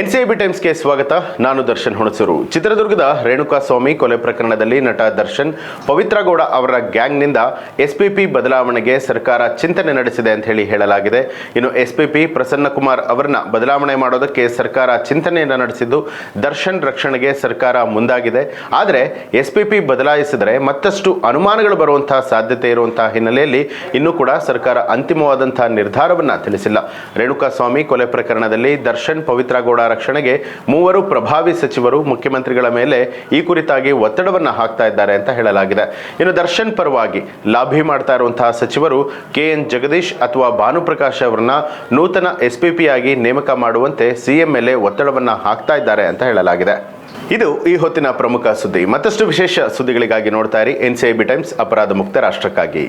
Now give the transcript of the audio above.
NCIB ಟೈಮ್ಸ್ಗೆ ಸ್ವಾಗತ. ನಾನು ದರ್ಶನ್ ಹುಣಸೂರು. ಚಿತ್ರದುರ್ಗದ ರೇಣುಕಾ ಸ್ವಾಮಿ ಕೊಲೆ ಪ್ರಕರಣದಲ್ಲಿ ನಟ ದರ್ಶನ್ ಪವಿತ್ರಗೌಡ ಅವರ ಗ್ಯಾಂಗ್ನಿಂದ ಎಸ್ಪಿಪಿ ಬದಲಾವಣೆಗೆ ಸರ್ಕಾರ ಚಿಂತನೆ ನಡೆಸಿದೆ ಅಂತ ಹೇಳಿ ಹೇಳಲಾಗಿದೆ. ಇನ್ನು ಎಸ್ಪಿಪಿ ಪ್ರಸನ್ನ ಕುಮಾರ್ ಅವರನ್ನ ಬದಲಾವಣೆ ಮಾಡೋದಕ್ಕೆ ಸರ್ಕಾರ ಚಿಂತನೆಯನ್ನು ನಡೆಸಿದ್ದು ದರ್ಶನ್ ರಕ್ಷಣೆಗೆ ಸರ್ಕಾರ ಮುಂದಾಗಿದೆ. ಆದರೆ ಎಸ್ಪಿಪಿ ಬದಲಾಯಿಸಿದರೆ ಮತ್ತಷ್ಟು ಅನುಮಾನಗಳು ಬರುವಂತಹ ಸಾಧ್ಯತೆ ಇರುವಂತಹ ಹಿನ್ನೆಲೆಯಲ್ಲಿ ಇನ್ನೂ ಕೂಡ ಸರ್ಕಾರ ಅಂತಿಮವಾದಂತಹ ನಿರ್ಧಾರವನ್ನ ತಿಳಿಸಿಲ್ಲ. ರೇಣುಕಾ ಸ್ವಾಮಿ ಕೊಲೆ ಪ್ರಕರಣದಲ್ಲಿ ದರ್ಶನ್ ಪವಿತ್ರ ಗೌಡ ರಕ್ಷಣೆಗೆ ಮೂವರು ಪ್ರಭಾವಿ ಸಚಿವರು ಮುಖ್ಯಮಂತ್ರಿಗಳ ಮೇಲೆ ಈ ಕುರಿತಾಗಿ ಒತ್ತಡವನ್ನ ಹಾಕ್ತಾ ಇದ್ದಾರೆ ಅಂತ ಹೇಳಲಾಗಿದೆ. ಇನ್ನು ದರ್ಶನ್ ಪರವಾಗಿ ಲಾಭಿ ಮಾಡ್ತಾ ಇರುವಂತಹ ಸಚಿವರು ಕೆ ಎನ್ ಜಗದೀಶ್ ಅಥವಾ ಭಾನುಪ್ರಕಾಶ್ ಅವರನ್ನ ನೂತನ ಎಸ್ ಪಿ ಪಿ ಆಗಿ ನೇಮಕ ಮಾಡುವಂತೆ ಸಿಎಂ ಮೇಲೆ ಒತ್ತಡವನ್ನ ಹಾಕ್ತಾ ಇದ್ದಾರೆ ಅಂತ ಹೇಳಲಾಗಿದೆ. ಇದು ಈ ಹೊತ್ತಿನ ಪ್ರಮುಖ ಸುದ್ದಿ. ಮತ್ತಷ್ಟು ವಿಶೇಷ ಸುದ್ದಿಗಳಿಗಾಗಿ ನೋಡ್ತಾ ಇರಿ ಎನ್ ಸಿ ಟೈಮ್ಸ್ ಅಪರಾಧ ಮುಕ್ತ ರಾಷ್ಟ್ರಕ್ಕಾಗಿ.